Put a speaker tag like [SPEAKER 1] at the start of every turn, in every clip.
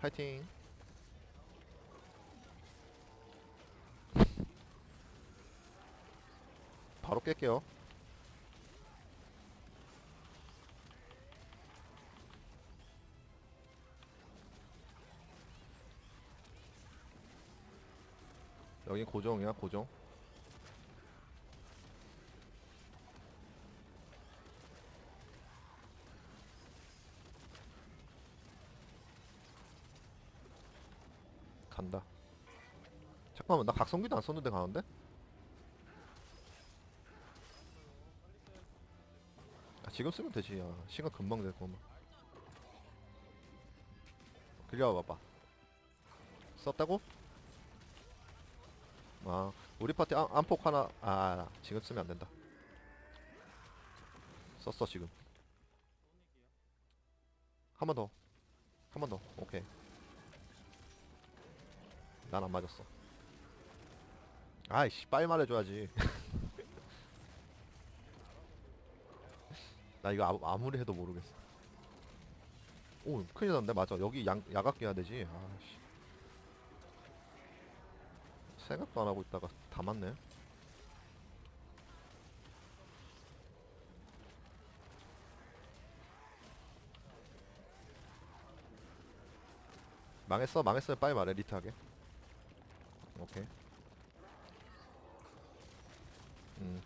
[SPEAKER 1] 파이팅. 바로 깰게요. 여긴 고정이야 고정 간다. 잠깐만 나 각성기도 안 썼는데 가는데? 아, 지금 쓰면 되지. 야 시간 금방 될 거만 길려 봐봐. 썼다고? 아 우리 파티 안, 안폭 하나 아 지금 쓰면 안 된다. 썼어 지금. 한 번 더. 한 번 더. 오케이 난 안 맞았어. 아이씨 빨리 말해줘야지. 나 이거 아무, 아무리 해도 모르겠어. 오 큰일 났네. 맞아. 여기 양, 야각 깨야 되지? 아씨. 생각도 안 하고 있다가 다 맞네. 망했어 망했어. 빨리 말해 리트하게 오케이. 음.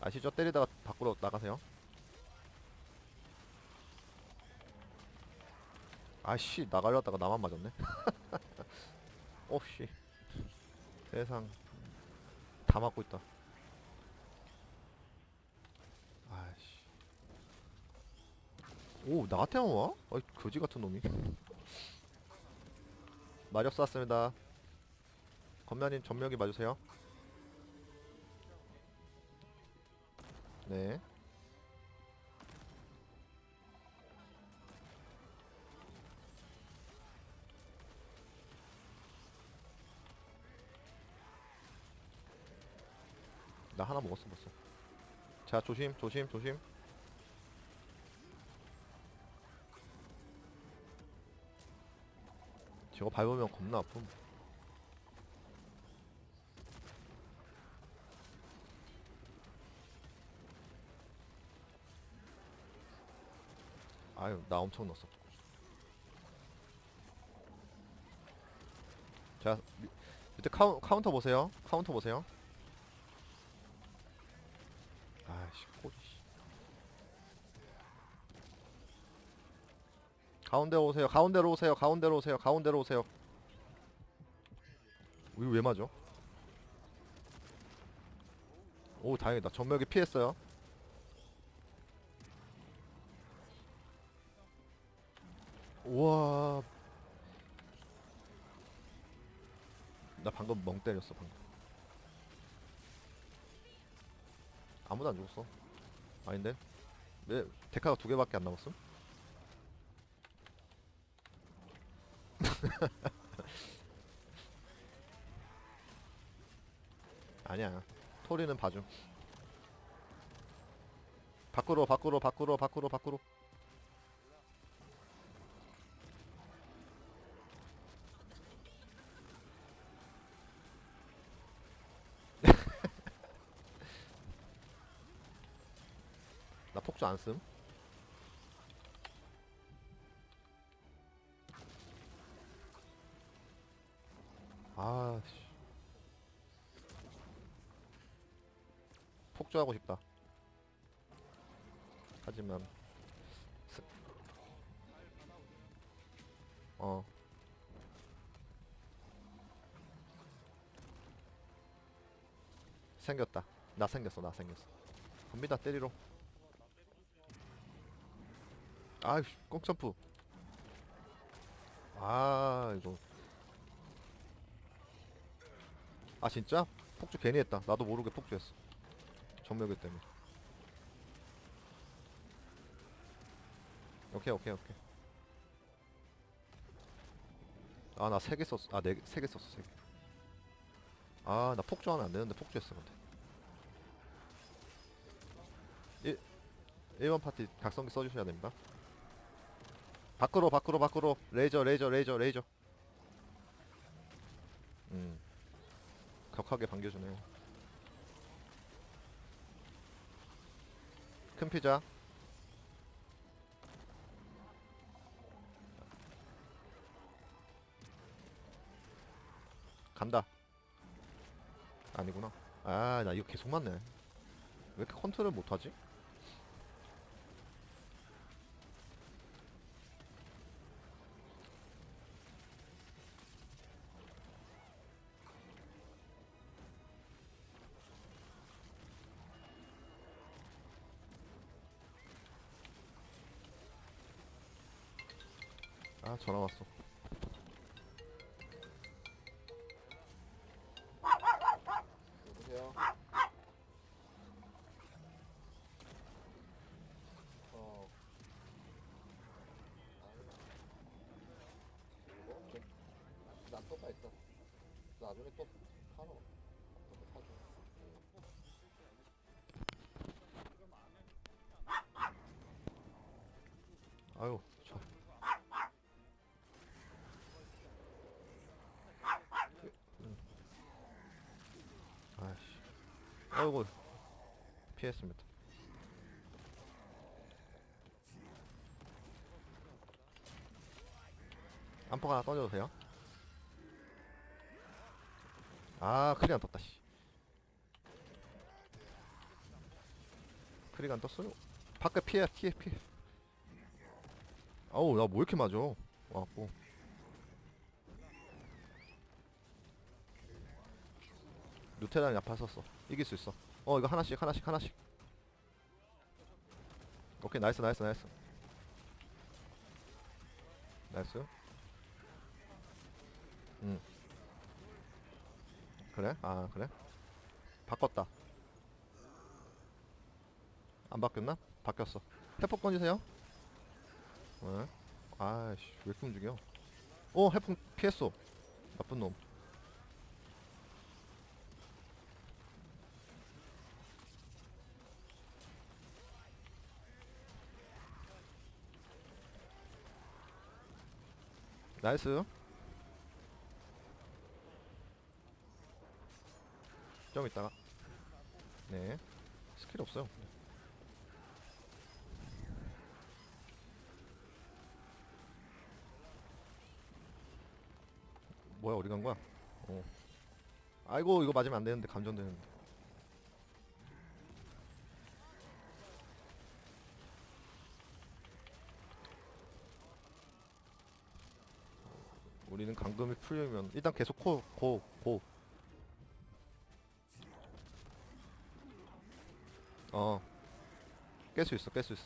[SPEAKER 1] 아시죠? 때리다가 밖으로 나가세요. 아씨 나가려다가 나만 맞았네. 오씨. 세상. 다 맞고 있다 아씨 오 나한테만 와? 어이 거지 같은 놈이. 마력 쐈습니다. 건면님 전멸기 맞으세요? 네. 나 하나 먹었어 벌써. 자 조심 조심 조심 저거 밟으면 겁나 아픔. 아유 나 엄청 넣었어. 자 미- 밑에 카운, 카운터 보세요. 카운터 보세요 아이씨 꼬리 씨. 가운데로 오세요 가운데로 오세요 가운데로 오세요 가운데로 오세요. 이거 왜 맞아? 오 다행이다. 전멸기 피했어요. 우와. 나 방금 멍 때렸어 방금. 아무도 안 죽었어. 아닌데? 왜 데카가 두 개밖에 안 남았음? 아니야. 토리는 봐줌 밖으로 밖으로 밖으로 밖으로 밖으로. 나 폭주 안 씀. 아, 씨. 폭주하고 싶다. 하지만 스- 어. 생겼다. 나 생겼어. 나 생겼어. 갑니다. 때리러. 아이씨, 꼭 점프. 아, 이거. 아, 진짜? 폭주 괜히 했다. 나도 모르게 폭주했어. 전멸기 때문에. 오케이, 오케이, 오케이. 아, 나 세 개 썼어. 아, 네 개, 세개 썼어, 세 개. 아, 나 폭주하면 안 되는데 폭주했어, 근데. 1번 파티 각성기 써주셔야 됩니다 밖으로 밖으로 밖으로 레이저 레이저 레이저 레이저 음 격하게 반겨주네 큰 피자. 간다. 아니구나. 아 나 이거 계속 맞네. 왜 이렇게 컨트롤 못하지? 아 전화 왔어. 어. 난또가 있어. 나중에 또 아이씨. 아이고 피했습니다. 안폭 하나 던져도 돼요? 아 크리 안 떴다 씨. 크리가 안 떴어요? 밖에 피해 피해 피해. 아우 나 뭐 이렇게 맞아? 와갖고 누테라는 야파 썼어. 이길 수 있어. 어 이거 하나씩 하나씩 하나씩. 오케이 나이스 나이스 나이스. 나이스. 음. 그래? 아 그래? 바꿨다. 안 바뀌었나? 바뀌었어. 해폭 던지세요. 왜? 아이씨 왜 이렇게 움직여? 어 해폭 피했어. 나쁜 놈 나이스. 좀 있다가. 네. 스킬 없어요. 뭐야 어디 간 거야? 어. 아이고 이거 맞으면 안 되는데 감전되는데 우리는 감금이 풀려면 일단 계속 코, 고, 고. 어. 깰 수 있어, 깰 수 있어.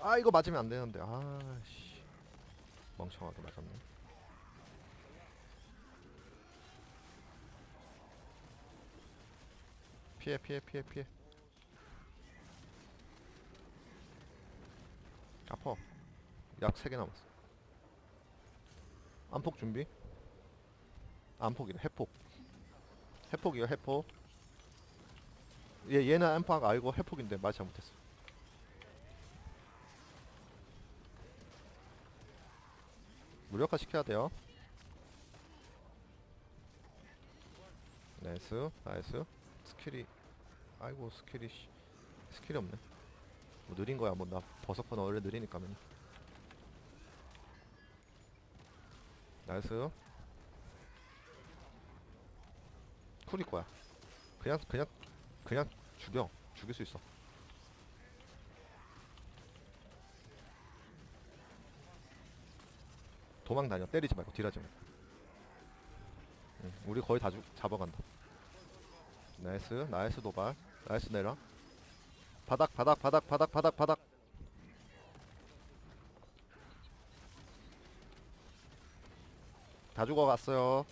[SPEAKER 1] 아, 이거 맞으면 안 되는데. 아씨. 멍청하게 맞았네. 피해, 피해, 피해, 피해. 아파. 약 3개 남았어. 안폭 준비. 안폭이래, 해폭. 해폭이요, 해폭. 얘, 얘는 안폭 알고 해폭인데 말 잘못했어. 무력화 시켜야 돼요. 나이스, 나이스. 스킬이, 아이고, 스킬이, 씨. 스킬이 없네. 뭐 느린 거야, 뭐, 나 버섯건 원래 느리니까면. 나이스. 쿨일 거야. 그냥, 그냥, 그냥 죽여. 죽일 수 있어. 도망 다녀. 때리지 말고 딜하지 말고. 응, 우리 거의 다 죽, 잡아간다. 나이스, 나이스 도발. 나이스 내라. 바닥, 바닥, 바닥, 바닥, 바닥, 바닥. 다 죽어갔어요.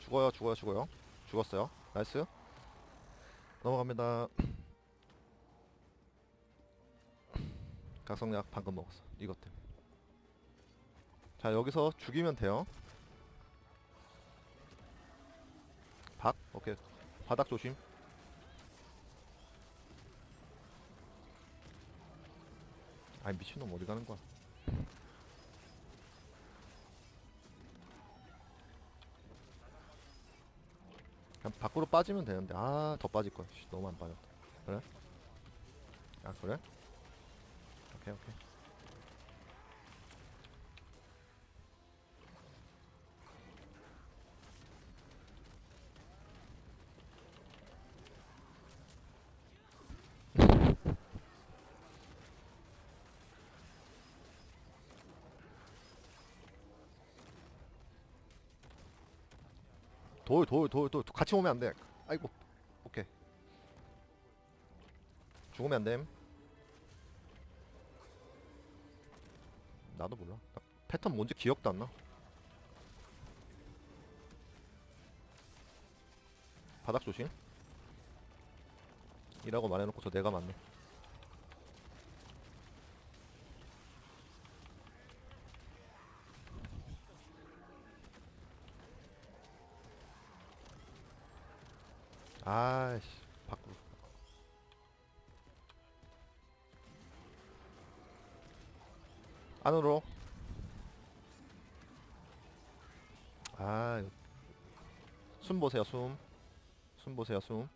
[SPEAKER 1] 죽어요, 죽어요, 죽어요. 죽었어요. 나이스. 넘어갑니다. 각성약 방금 먹었어. 이것 때문에. 자, 여기서 죽이면 돼요. 박 오케이 바닥 조심 아이 미친놈 어디 가는 거야? 그냥 밖으로 빠지면 되는데. 아 더 빠질 거야. 씨, 너무 안 빠졌다. 그래? 아 그래? 오케이 오케이 돌 돌 돌 돌. 같이 오면 안 돼. 아이고. 오케이. 죽으면 안 됨. 나도 몰라. 나 패턴 뭔지 기억도 안 나. 바닥 조심. 이라고 말해놓고서 내가 맞네 안으로. 아 숨 보세요 숨. 숨 보세요 숨.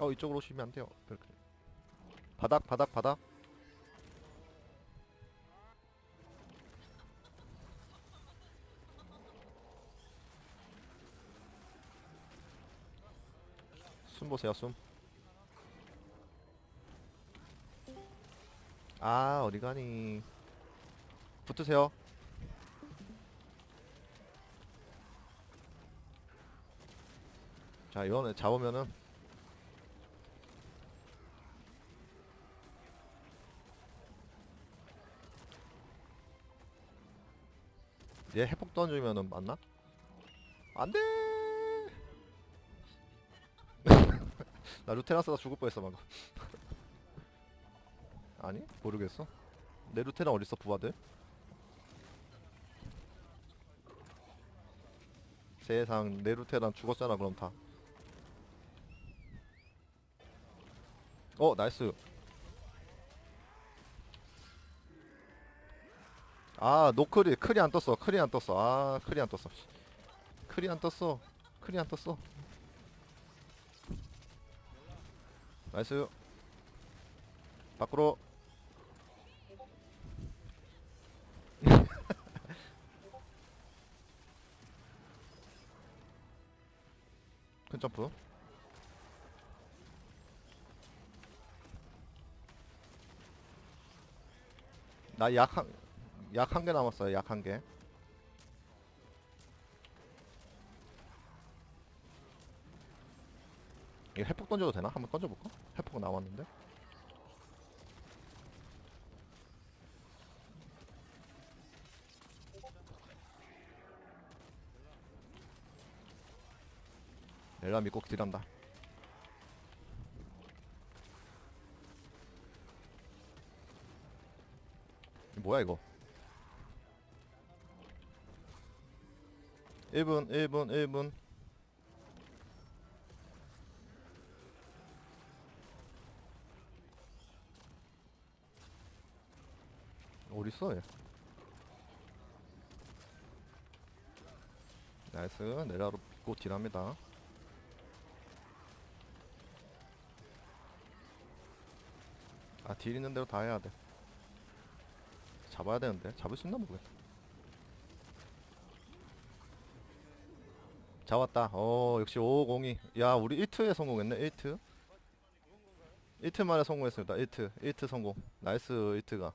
[SPEAKER 1] 어 이쪽으로 오시면 안 돼요. 바닥 바닥 바닥 보세요 숨. 아 어디 가니? 붙으세요. 자 이거는 잡으면은 얘 회복 던지면은 맞나? 안돼. 나 루테라 쓰다 죽을 뻔했어 방금. 아니 모르겠어. 내 루테라 어딨어 부하들? 세상 내 루테란 죽었잖아 그럼 다. 어 나이스. 아 노크리 크리 안 떴어 크리 안 떴어 아 크리 안 떴어 크리 안 떴어 크리 안 떴어 나이스. 밖으로. 큰 점프. 나 약 한 약 한 개 남았어요 약 한개 이거 회폭 던져도 되나? 한번 던져볼까? 회폭 남았는데 렐라 믿고 딜한다 뭐야 이거 1분 1분 1분 어딨어 얘. 나이스. 내라로 믿고 딜합니다. 아딜 있는 대로 다 해야 돼. 잡아야 되는데. 잡을 수 있나 모르겠다. 잡았다. 어 역시 502. 야 우리 1트에 성공했네 1트 1트 만에 성공했습니다 1트 1트 성공. 나이스 1트가